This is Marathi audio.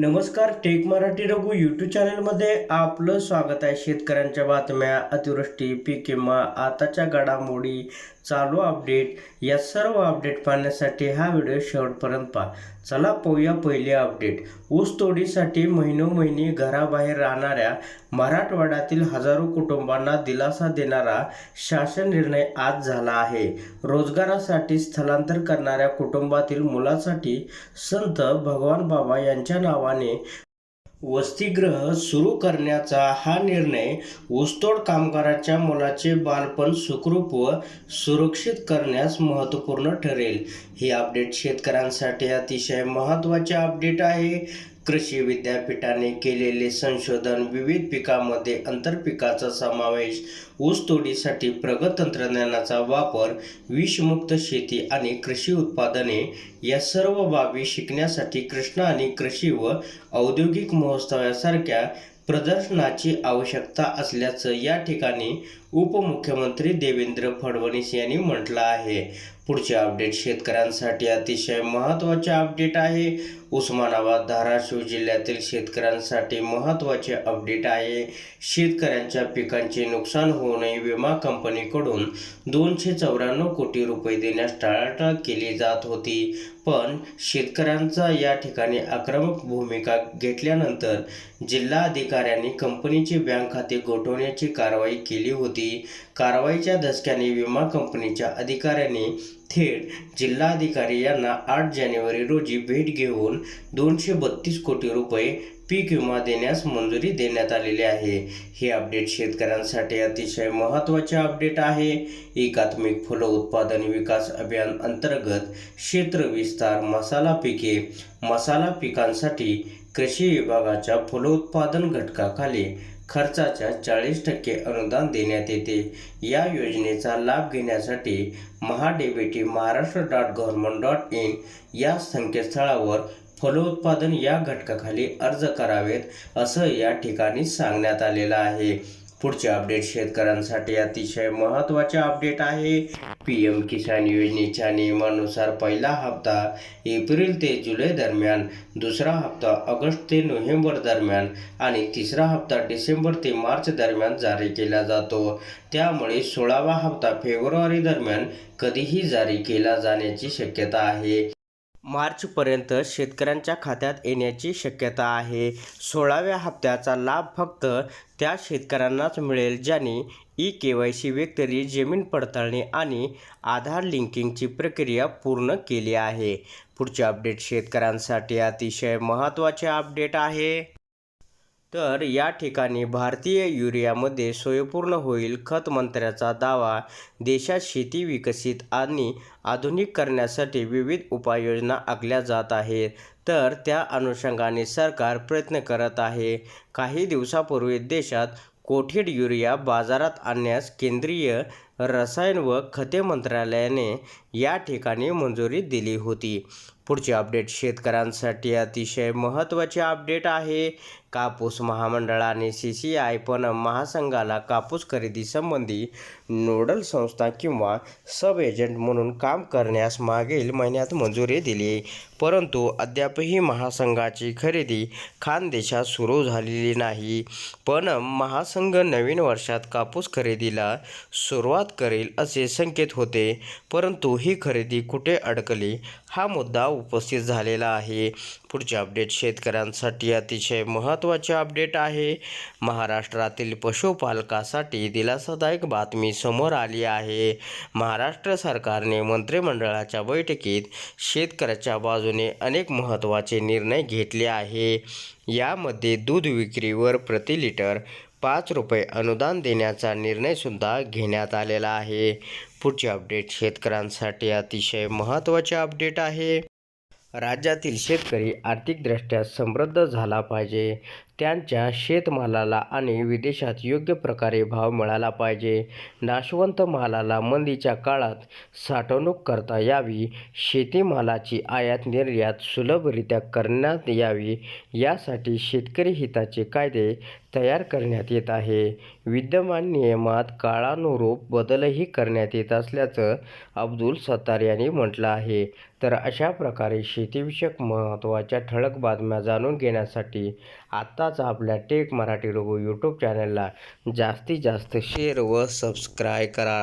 नमस्कार टेक मराठी रघु यूट्यूब चॅनलमध्ये आपलं स्वागत आहे. शेतकऱ्यांच्या बातम्या अतिवृष्टी पीक विमा आताच्या घडामोडी चालू अपडेट या सर्व अपडेट पाहण्यासाठी हा व्हिडिओ शेवटपर्यंत पहा. चला पाहूया पहिले अपडेट ऊस तोडीसाठी महिनोमहिनी घराबाहेर राहणाऱ्या मराठवाड्यातील हजारो कुटुंबांना दिलासा देणारा शासन निर्णय आज झाला आहे. रोजगारासाठी स्थलांतर करणाऱ्या कुटुंबातील मुलासाठी संत भगवान बाबा यांच्या नावाने वसतिगृह सुरू करण्याचा हा निर्णय ऊसतोड कामगाराच्या मुलाचे बालपण सुखरूप व सुरक्षित करण्यास महत्त्वपूर्ण ठरेल. ही अपडेट शेतकऱ्यांसाठी अतिशय महत्त्वाचे अपडेट आहे. कृषी विद्यापीठाने केलेले संशोधन विविध पिकामध्ये आंतरपिकाचा समावेश ऊसतोडीसाठी प्रगत तंत्रज्ञानाचा वापर विषमुक्त शेती आणि कृषी उत्पादने या सर्व बाबी शिकण्यासाठी कृष्णा आणि कृषी व औद्योगिक महोत्सवासारख्या प्रदर्शनाची आवश्यकता असल्याचं या ठिकाणी उपमुख्यमंत्री देवेंद्र फडणवीस यांनी म्हटलं आहे. पुढचे अपडेट शेतकऱ्यांसाठी अतिशय महत्त्वाचे अपडेट आहे. उस्मानाबाद धाराशिव जिल्ह्यातील शेतकऱ्यांसाठी महत्त्वाचे अपडेट आहे. शेतकऱ्यांच्या पिकांचे नुकसान होऊ नये विमा कंपनीकडून दोनशे चौऱ्याण्णव कोटी रुपये देण्यास टाळाटाळ केली जात होती. पण शेतकऱ्यांचा या ठिकाणी आक्रमक भूमिका घेतल्यानंतर जिल्हा अधिकाऱ्यांनी कंपनीचे बँक खाते गोठवण्याची कारवाई केली होती. कारवाईच्या धसक्याने विमा कंपनीच्या अधिकाऱ्याने थेट जिल्हाधिकारी यांना आठ जानेवारी रोजी भेट घेऊन दोनशे बत्तीस कोटी रुपये पीक विमा देण्यास मंजुरी देण्यात आलेली आहे. हे अपडेट शेतकऱ्यांसाठी अतिशय महत्त्वाचे अपडेट आहे. एकात्मिक फुलं उत्पादन विकास अभियान अंतर्गत क्षेत्र विस्तार मसाला पिके. मसाला पिकांसाठी कृषी विभागाच्या फलोत्पादन घटकाखाली खर्चाच्या चाळीस टक्के अनुदान देण्यात येते. या योजनेचा लाभ घेण्यासाठी महाडेबिटी Maharashtra dot government dot in या संकेतस्थळावर फलोत्पादन या घटकाखाली अर्ज करावेत असं या ठिकाणी सांगण्यात आलेलं आहे. पुढचे अपडेट शेतकऱ्यांसाठी अतिशय महत्त्वाचे अपडेट आहे. पी एम किसान योजनेच्या नियमानुसार पहिला हप्ता एप्रिल ते जुलै दरम्यान दुसरा हप्ता ऑगस्ट ते नोव्हेंबर दरम्यान आणि तिसरा हप्ता डिसेंबर ते मार्च दरम्यान जारी केला जातो. त्यामुळे सोळावा हप्ता फेब्रुवारी दरम्यान कधीही जारी केला जाण्याची शक्यता आहे. मार्चपर्यंत शेतकऱ्यांच्या खात्यात येण्याची शक्यता आहे. सोळाव्या हप्त्याचा लाभ फक्त त्या शेतकऱ्यांनाच मिळेल ज्यांनी ई के वाय सी व्यक्तरी जमीन पडताळणी आणि आधार लिंकिंगची प्रक्रिया पूर्ण केली आहे. पुढचे अपडेट शेतकऱ्यांसाठी अतिशय महत्त्वाचे अपडेट आहे. तर या ठिकाणी भारतीय युरियामध्ये स्वयंपूर्ण होईल खत मंत्र्याचा दावा देशात शेती विकसित आणि आधुनिक करण्यासाठी विविध उपाययोजना आखल्या जात आहेत. तर त्या अनुषंगाने सरकार प्रयत्न करत आहे. काही दिवसापूर्वी देशात कोठेड युरिया बाजारात आणण्यास केंद्रीय रसायन व खते मंत्रालयाने या ठिकाणी मंजुरी दिली होती. पुढचे अपडेट शेतकऱ्यांसाठी अतिशय महत्त्वाचे अपडेट आहे. कापूस महामंडळाने सी सी आय पण महासंघाला कापूस खरेदीसंबंधी नोडल संस्था किंवा सब एजंट म्हणून काम करण्यास मागील महिन्यात मंजुरी दिली. परंतु अद्यापही महासंघाची खरेदी खानदेशात सुरू झालेली नाही. पण महासंघ नवीन वर्षात कापूस खरेदीला सुरुवात करेल असे संकेत होते. परंतु ही खरेदी कुठे अडकली हा मुद्दा उपस्थित झालेला आहे. पुढचे अपडेट शेतकऱ्यांसाठी अतिशय महत्त्वाचे अपडेट आहे. महाराष्ट्रातील पशुपालकासाठी दिलासादायक बातमी समोर आली आहे. महाराष्ट्र सरकारने मंत्रिमंडळाच्या बैठकीत शेतकऱ्याच्या बाजूने अनेक महत्त्वाचे निर्णय घेतले आहे. यामध्ये दूध विक्रीवर प्रति लिटर पाच रुपये अनुदान देण्याचा निर्णयसुद्धा घेण्यात आलेला आहे. पुढचे अपडेट शेतकऱ्यांसाठी अतिशय महत्त्वाचे अपडेट आहे. राज्यातील शेतकरी आर्थिकदृष्ट्या समृद्ध झाला पाहिजे. त्यांच्या शेतमालाला आणि विदेशात योग्य प्रकारे भाव मिळाला पाहिजे. नाशवंत मालाला मंदीच्या काळात साठवणूक करता यावी शेतीमालाची आयात निर्यात सुलभरित्या करण्यात यावी यासाठी शेतकरी हिताचे कायदे तयार करण्यात येत आहे. विद्यमान नियमात काळानुरूप बदलही करण्यात येत असल्याचं अब्दुल सत्तार यांनी म्हटलं आहे. तर अशा प्रकारे शेतीविषयक महत्त्वाच्या ठळक बातम्या जाणून घेण्यासाठी आत्ता आत्ताच आपल्या टेक मराठी लोगो यूट्यूब चॅनलला जास्तीत जास्त शेअर व सबस्क्राईब करा.